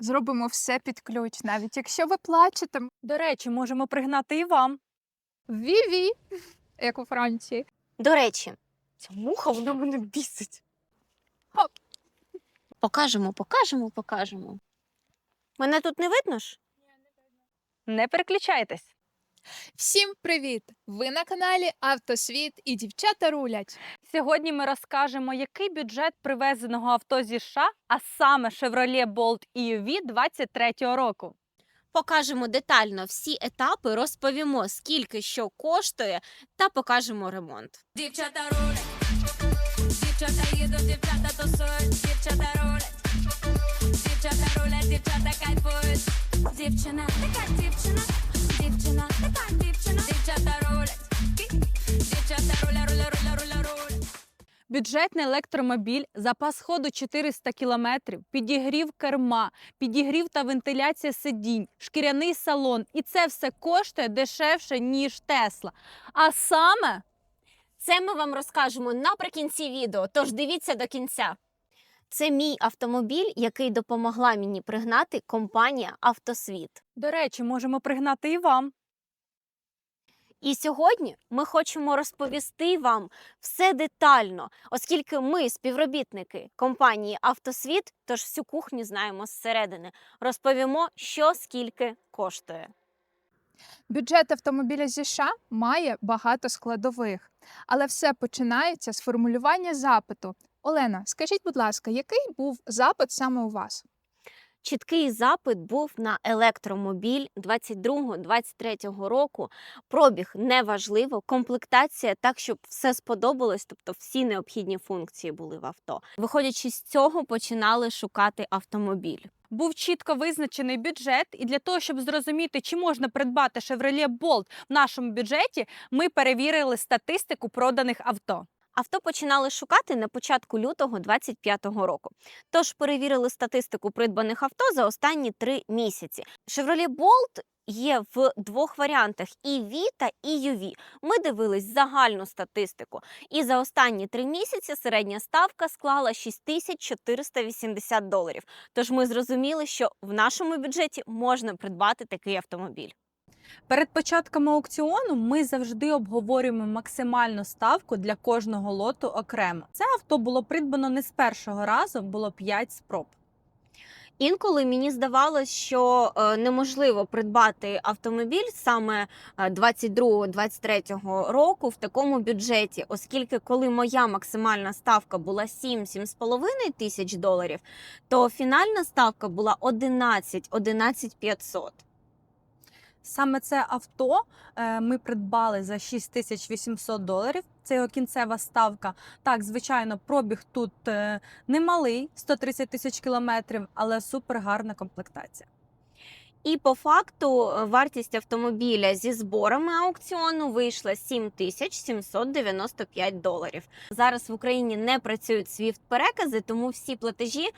Зробимо все під ключ, навіть якщо ви плачете. До речі, можемо пригнати і вам. Ві-ві, як у Франції. До речі, ця муха вона мене бісить. Хоп. Покажемо, покажемо, покажемо. Мене тут не видно ж? Не переключайтесь. Всім привіт! Ви на каналі Автосвіт і дівчата рулять. Сьогодні ми розкажемо, який бюджет привезеного авто зі США, а саме Chevrolet Bolt EUV 23-го року. Покажемо детально всі етапи, розповімо, скільки що коштує, та покажемо ремонт. Дівчата рулять, дівчата їдуть, дівчата тусують, дівчата рулять, дівчата рулять, дівчата кайфують. Дівчина, така дівчина, Бюджетний електромобіль, запас ходу 400 км, підігрів керма, підігрів та вентиляція сидінь, шкіряний салон. І це все коштує дешевше, ніж Тесла. А саме Це ми вам розкажемо наприкінці відео, тож дивіться до кінця. Це мій автомобіль, який допомогла мені пригнати компанія Автосвіт. До речі, можемо пригнати і вам. І сьогодні ми хочемо розповісти вам все детально, оскільки ми співробітники компанії Автосвіт, тож всю кухню знаємо зсередини. Розповімо, що скільки коштує. Бюджет автомобіля зі США має багато складових, але все починається з формулювання запиту. Олена, скажіть, будь ласка, який був запит саме у вас? Чіткий запит був на електромобіль 22-23 року. Пробіг неважливо, комплектація так, щоб все сподобалось, тобто всі необхідні функції були в авто. Виходячи з цього, починали шукати автомобіль. Був чітко визначений бюджет, і для того, щоб зрозуміти, чи можна придбати Chevrolet Bolt в нашому бюджеті, ми перевірили статистику проданих авто. Авто починали шукати на початку лютого 25-го року. Тож перевірили статистику придбаних авто за останні три місяці. Chevrolet Bolt є в двох варіантах: EV та EUV. Ми дивились загальну статистику. І за останні три місяці середня ставка склала 6480 доларів. Тож ми зрозуміли, що в нашому бюджеті можна придбати такий автомобіль. Перед початком аукціону ми завжди обговорюємо максимальну ставку для кожного лоту окремо. Це авто було придбано не з першого разу, було 5 спроб. Інколи мені здавалось, що е, неможливо придбати автомобіль саме е, 22-23 року в такому бюджеті, оскільки коли моя максимальна ставка була 7-7,5 тисяч доларів, то фінальна ставка була 11 11 500. Саме це авто е, ми придбали за 6800 доларів. Це його кінцева ставка. Так, звичайно, пробіг тут е, немалий 130 тисяч кілометрів, але супер гарна комплектація. І по факту е, вартість автомобіля зі зборами аукціону вийшла 7795 доларів. Зараз в Україні не працюють свіфт перекази, тому всі платежі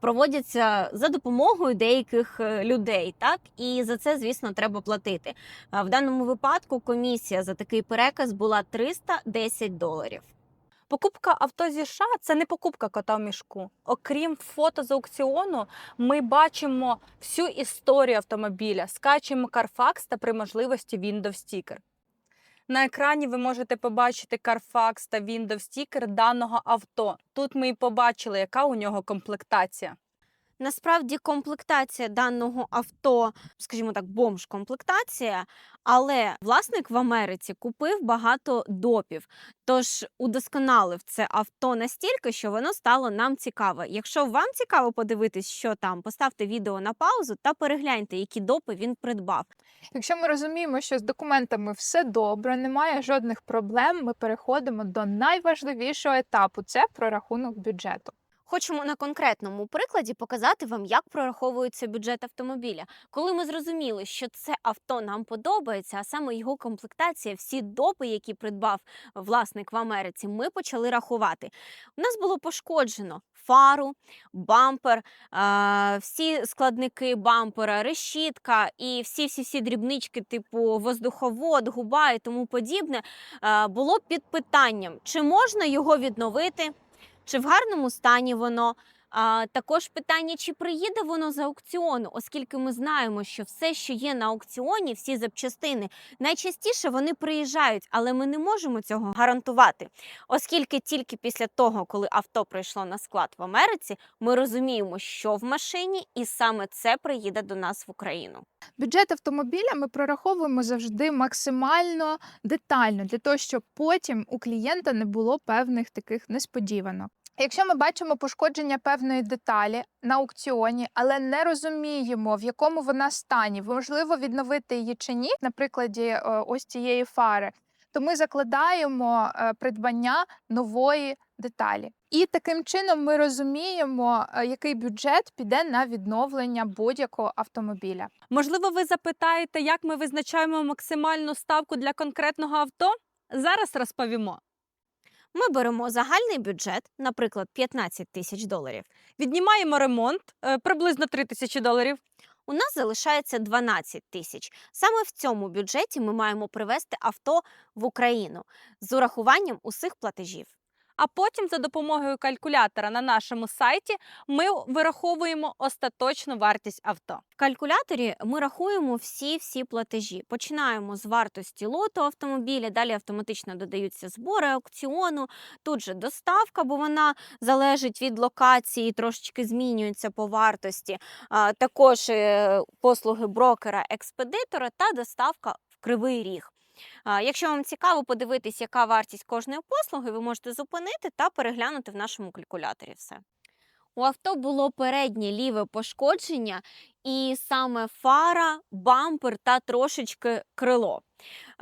проводяться за допомогою деяких е, людей. Так і за це, звісно, треба платити. В даному випадку комісія за такий переказ була 310 доларів. Покупка авто зі США – це не покупка кота в мішку. Окрім фото з аукціону, ми бачимо всю історію автомобіля, скачуємо Carfax та при можливості Windows Sticker. На екрані ви можете побачити Carfax та Windows Sticker даного авто. Тут ми і побачили, яка у нього комплектація. Насправді комплектація даного авто, скажімо так, бомж-комплектація, але власник в Америці купив багато допів, тож удосконалив це авто настільки, що воно стало нам цікаве. Якщо вам цікаво подивитись, що там, поставте відео на паузу та перегляньте, які допи він придбав. Якщо ми розуміємо, що з документами все добре, немає жодних проблем, ми переходимо до найважливішого етапу це прорахунок бюджету. Хочемо на конкретному прикладі показати вам, як прораховується бюджет автомобіля. Коли ми зрозуміли, що це авто нам подобається, а саме його комплектація, всі допи, які придбав власник в Америці, ми почали рахувати. У нас було пошкоджено фару, бампер, всі складники бампера, решітка і всі всі всі дрібнички, типу воздуховод, губа і тому подібне, було під питанням, чи можна його відновити чи в гарному стані воно, А, також питання, чи приїде воно з аукціону, оскільки ми знаємо, що все, що є на аукціоні, всі запчастини, найчастіше вони приїжджають, але ми не можемо цього гарантувати, оскільки тільки після того, коли авто прийшло на склад в Америці, ми розуміємо, що в машині, і саме це приїде до нас в Україну. Бюджет автомобіля ми прораховуємо завжди максимально детально для того, щоб потім у клієнта не було певних таких несподіванок. Якщо ми бачимо пошкодження певної деталі на аукціоні, але не розуміємо, в якому вона стані, можливо відновити її чи ні, на прикладі е, ось цієї фари, то ми закладаємо е, придбання нової деталі. І таким чином ми розуміємо, е, який бюджет піде на відновлення будь-якого автомобіля. Можливо, ви запитаєте, як ми визначаємо максимальну ставку для конкретного авто? Зараз розповімо. Ми беремо загальний бюджет, наприклад, 15 тисяч доларів. Віднімаємо ремонт е, приблизно 3 тисячі доларів. У нас залишається 12 тисяч. Саме в цьому бюджеті ми маємо привезти авто в Україну з урахуванням усіх платежів. А потім за допомогою калькулятора на нашому сайті ми вираховуємо остаточну вартість авто. В калькуляторі ми рахуємо всі-всі платежі. Починаємо з вартості лоту автомобіля, далі автоматично додаються збори аукціону, тут же доставка, бо вона залежить від локації, трошечки змінюється по вартості. Також е, послуги брокера, експедитора та доставка в кривий ріг. Якщо вам цікаво подивитись, яка вартість кожної послуги, ви можете зупинити та переглянути в нашому калькуляторі все. У авто було переднє ліве пошкодження, і саме фара, бампер та трошечки крило.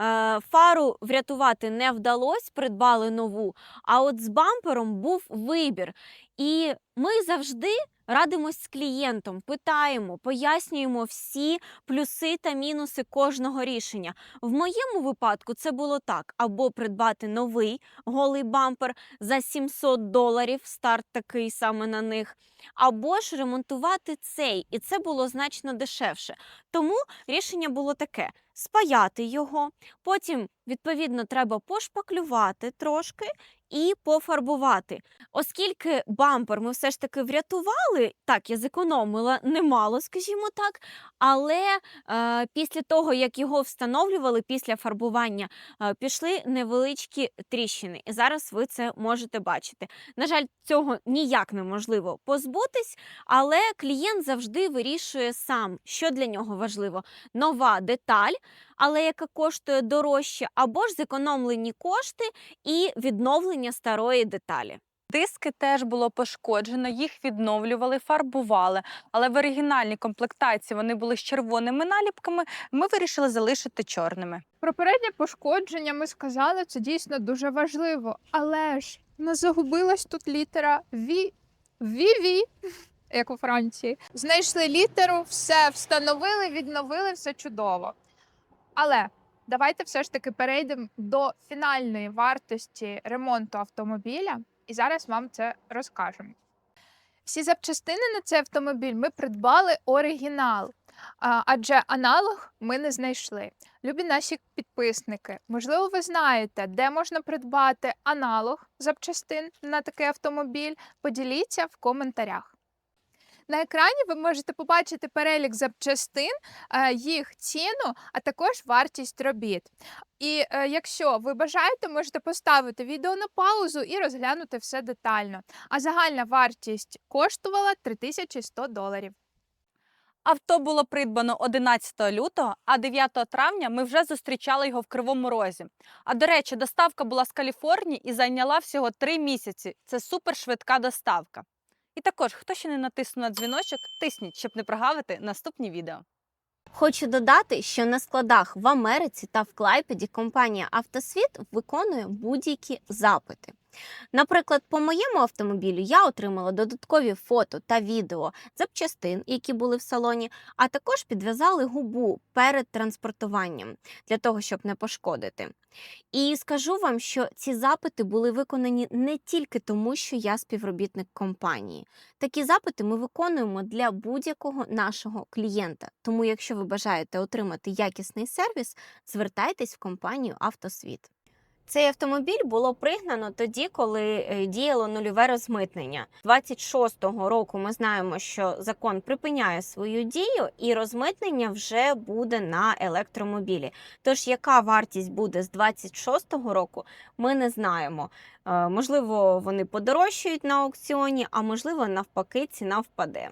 Е, Фару врятувати не вдалося, придбали нову, а от з бампером був вибір. І ми завжди радимось з клієнтом, питаємо, пояснюємо всі плюси та мінуси кожного рішення. В моєму випадку це було так: або придбати новий голий бампер за 700 доларів, старт такий саме на них, або ж ремонтувати цей, і це було значно дешевше. Тому рішення було таке: спаяти його, потім, відповідно, треба пошпаклювати трошки і пофарбувати. Оскільки бампер ми все ж таки врятували, так я зекономила немало, скажімо так. Але е, після того, як його встановлювали після фарбування, е, пішли невеличкі тріщини. І зараз ви це можете бачити. На жаль, цього ніяк неможливо позбутись, але клієнт завжди вирішує сам, що для нього важливо: нова деталь, але яка коштує дорожче, або ж зекономлені кошти і відновлення старої деталі. Диски теж було пошкоджено, їх відновлювали, фарбували. Але в оригінальній комплектації вони були з червоними наліпками. Ми вирішили залишити чорними. Про переднє пошкодження ми сказали, це дійсно дуже важливо. Але ж нас загубилась тут літера Ві. Ві-ві, як у Франції. Знайшли літеру, все встановили, відновили, все чудово. Але давайте все ж таки перейдемо до фінальної вартості ремонту автомобіля, і зараз вам це розкажемо. Всі запчастини на цей автомобіль ми придбали оригінал, адже аналог ми не знайшли. Любі наші підписники, можливо, ви знаєте, де можна придбати аналог запчастин на такий автомобіль. Поділіться в коментарях. На екрані ви можете побачити перелік запчастин, е, їх ціну, а також вартість робіт. І е, якщо ви бажаєте, можете поставити відео на паузу і розглянути все детально. А загальна вартість коштувала 3100 доларів. Авто було придбано 11 лютого, а 9 травня ми вже зустрічали його в Кривому Розі. А до речі, доставка була з Каліфорнії і зайняла всього 3 місяці. Це супершвидка доставка. Також, хто ще не натиснув на дзвіночок, тисніть, щоб не прогавити наступні відео. Хочу додати, що на складах в Америці та в Клайпеді компанія Автосвіт виконує будь-які запити. Наприклад, по моєму автомобілю я отримала додаткові фото та відео запчастин, які були в салоні, а також підв'язали губу перед транспортуванням для того, щоб не пошкодити. І скажу вам, що ці запити були виконані не тільки тому, що я співробітник компанії. Такі запити ми виконуємо для будь-якого нашого клієнта. Тому, якщо ви бажаєте отримати якісний сервіс, звертайтесь в компанію Автосвіт. Цей автомобіль було пригнано тоді, коли е, діяло нульове розмитнення. 26-го року ми знаємо, що закон припиняє свою дію, і розмитнення вже буде на електромобілі. Тож, яка вартість буде з 26-го року, ми не знаємо. Е, Можливо, вони подорожчають на аукціоні, а можливо, навпаки, ціна впаде.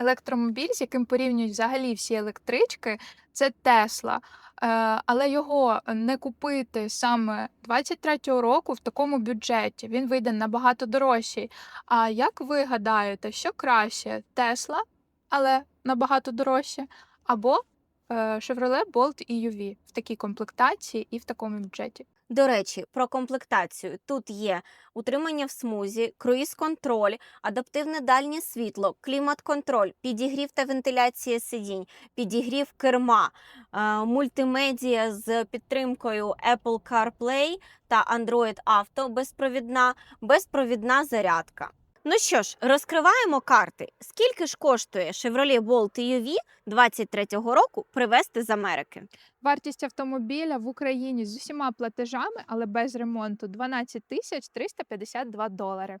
Електромобіль, з яким порівнюють взагалі всі електрички, це Тесла. Е, але його не купити саме 23-го року в такому бюджеті. Він вийде набагато дорожчий. А як ви гадаєте, що краще Тесла, але набагато дорожче, або е, Chevrolet Bolt EUV в такій комплектації і в такому бюджеті? До речі, про комплектацію тут є утримання в смузі, круїз-контроль, адаптивне дальнє світло, клімат-контроль, підігрів та вентиляція сидінь, підігрів керма, е, мультимедіа з підтримкою Apple CarPlay та Android Auto безпровідна, безпровідна зарядка. Ну що ж, розкриваємо карти. Скільки ж коштує Chevrolet Bolt EUV 23-го року привезти з Америки? Вартість автомобіля в Україні з усіма платежами, але без ремонту 12 тисяч 352 долари.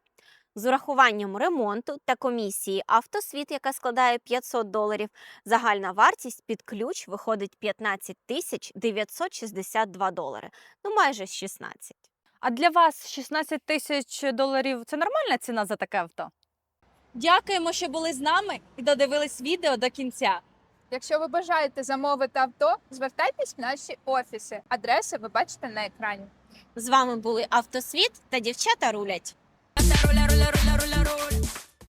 З урахуванням ремонту та комісії автосвіт, яка складає 500 доларів, загальна вартість під ключ виходить 15 тисяч 962 долари. Ну майже 16. А для вас 16 тисяч доларів це нормальна ціна за таке авто? Дякуємо, що були з нами і додивились відео до кінця. Якщо ви бажаєте замовити авто, звертайтесь в наші офіси. Адреси ви бачите на екрані. З вами були автосвіт та дівчата рулять. Руля, руля, руля, руля, rulla.